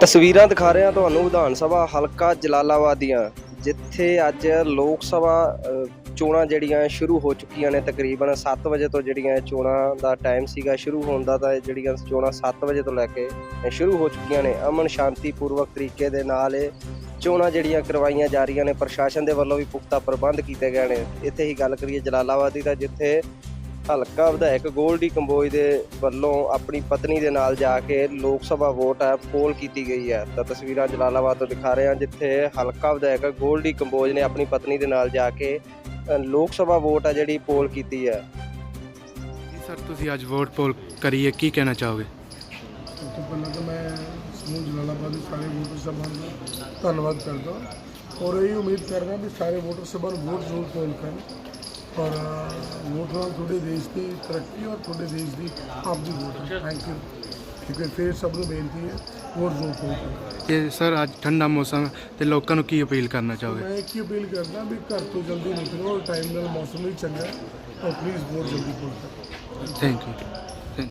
ਤਸਵੀਰਾਂ ਦਿਖਾ ਰਿਹਾ ਤੁਹਾਨੂੰ ਵਿਧਾਨ ਸਭਾ ਹਲਕਾ ਜਲਾਲਾਬਾਦ ਦੀਆਂ, ਜਿੱਥੇ ਅੱਜ ਲੋਕ ਸਭਾ ਚੋਣਾਂ ਜਿਹੜੀਆਂ ਸ਼ੁਰੂ ਹੋ ਚੁੱਕੀਆਂ ਨੇ ਤਕਰੀਬਨ 7 ਵਜੇ ਤੋਂ ਜਿਹੜੀਆਂ ਚੋਣਾਂ ਦਾ ਟਾਈਮ ਸੀਗਾ, ਸ਼ੁਰੂ ਹੋਣ ਦਾ ਤਾਂ ਇਹ ਜਿਹੜੀਆਂ ਚੋਣਾਂ 7 ਵਜੇ ਤੋਂ ਲੈ ਕੇ ਸ਼ੁਰੂ ਹੋ ਚੁੱਕੀਆਂ ਨੇ। ਅਮਨ ਸ਼ਾਂਤੀ ਪੂਰਵਕ ਤਰੀਕੇ ਦੇ ਨਾਲ ਇਹ ਚੋਣਾਂ ਜਿਹੜੀਆਂ ਕਰਵਾਈਆਂ ਜਾ ਰਹੀਆਂ ਨੇ, ਪ੍ਰਸ਼ਾਸਨ ਦੇ ਵੱਲੋਂ ਵੀ ਪੁਖਤਾ ਪ੍ਰਬੰਧ ਕੀਤੇ ਗਏ ਨੇ। ਇੱਥੇ ਹੀ ਗੱਲ ਕਰੀਏ ਜਲਾਲਾਬਾਦ ਦੀ ਤਾਂ ਜਿੱਥੇ ਹਲਕਾ ਵਿਧਾਇਕ ਗੋਲਡੀ ਕੰਬੋਜ ਦੇ ਵੱਲੋਂ ਆਪਣੀ ਪਤਨੀ ਦੇ ਨਾਲ ਜਾ ਕੇ ਲੋਕ ਸਭਾ ਵੋਟ ਹੈ ਪੋਲ ਕੀਤੀ ਗਈ ਹੈ। ਤਾਂ ਤਸਵੀਰਾਂ ਜਲਾਲਾਬਾਦ ਤੋਂ ਦਿਖਾ ਰਹੇ ਹਾਂ ਜਿੱਥੇ ਹਲਕਾ ਵਿਧਾਇਕ ਗੋਲਡੀ ਕੰਬੋਜ ਨੇ ਆਪਣੀ ਪਤਨੀ ਦੇ ਨਾਲ ਜਾ ਕੇ ਲੋਕ ਸਭਾ ਵੋਟ ਹੈ ਜਿਹੜੀ ਪੋਲ ਕੀਤੀ ਹੈ। ਜੀ ਸਰ ਤੁਸੀਂ ਅੱਜ ਵੋਟ ਪੋਲ ਕਰੀਏ ਕੀ ਕਹਿਣਾ ਚਾਹੋਗੇ? ਸਭ ਤੋਂ ਪਹਿਲਾਂ ਤਾਂ ਮੈਂ ਸਮੂਹ ਜਲਾਲਾਬਾਦ ਦੇ ਸਾਰੇ ਵੋਟਰ ਸਾਹਿਬਾਨ ਦਾ ਧੰਨਵਾਦ ਕਰਦਾ। ਔਰ ਇਹ ਉਮੀਦ ਕਰਦਾ ਵੀ ਸਾਰੇ ਵੋਟਰ ਸਾਹਿਬਾਨ ਵੋਟ ਜ਼ਰੂਰ ਪੋਲ ਕਰਨ। ਔਰ ਵੋਟ ਨਾਲ ਤੁਹਾਡੇ ਦੇਸ਼ ਦੀ ਤਰੱਕੀ ਔਰ ਤੁਹਾਡੇ ਦੇਸ਼ ਦੀ ਆਪਦੀ ਵੋਟ ਥੈਂਕ ਯੂ ਹੈ ਫਿਰ ਸਭ ਨੂੰ ਬੇਨਤੀ ਹੈ ਵੋਟ ਜ਼ਰੂਰ ਕਰੋ ਤੇ ਸਰ ਅੱਜ ਠੰਡਾ ਮੌਸਮ ਤੇ ਲੋਕਾਂ ਨੂੰ ਕੀ ਅਪੀਲ ਕਰਨਾ ਚਾਹੋਗੇ? ਮੈਂ ਇੱਕ ਹੀ ਅਪੀਲ ਕਰਦਾ ਵੀ ਘਰ ਤੋਂ ਜਲਦੀ ਨਿਕਲੋ ਔਰ ਟਾਈਮ ਨਾਲ ਮੌਸਮ ਵੀ ਚੰਗਾ ਹੈ। ਔਰ ਪਲੀਜ਼ ਵੋਟ ਜਲਦੀ ਕਰੋ ਥੈਂਕ ਯੂ